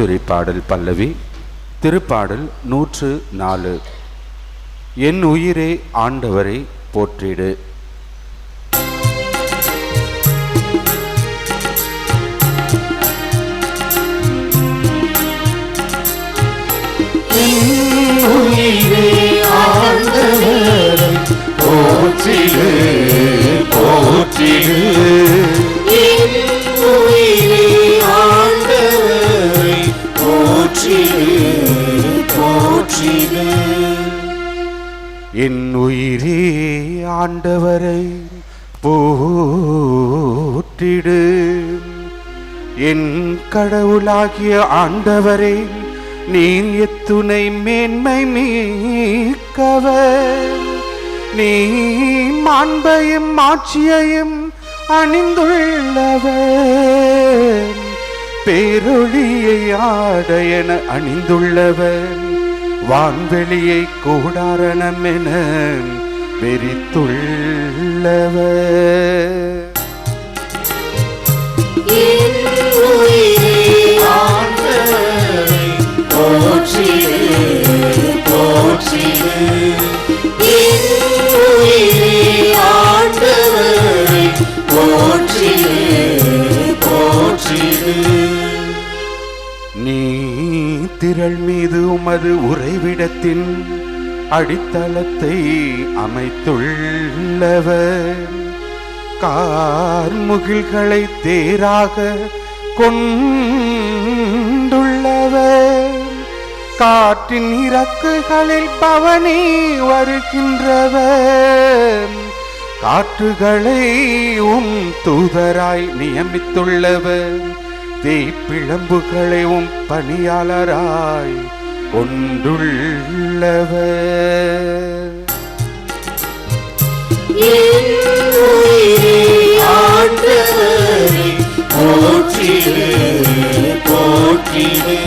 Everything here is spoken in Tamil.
கல்லூரி பாடல் பல்லவி திருப்பாடல் நூற்று நாலு. என் உயிரே ஆண்டவரை போற்றிடு. என் உயிரே ஆண்டவரை போற்றிடு. என் கடவுளாகிய ஆண்டவரே நீர் எத்துணை மேன்மை மீக்கவர். நீ மாண்பையும் ஆட்சியையும் அணிந்துள்ளவர். பேரொழியை ஆடையென அணிந்துள்ளவர். வான்வெளியை கூடாரணமென வெறித்துள்ளவர். விரல் மீது உமது உறைவிடத்தின் அடித்தளத்தை அமைத்துள்ளவர். கார்முகில்களை தேராக கொண்டுள்ளவர். காற்றின் இறக்குகளில் பவனி வருகின்றவர். காற்றுகளை உம் தூதராய் நியமித்துள்ளவர். தீப்பிழம்புகளை உம் பணியாளராய் கொண்டுள்ளவர். என் உயிரே போற்றிடு போற்றிடு.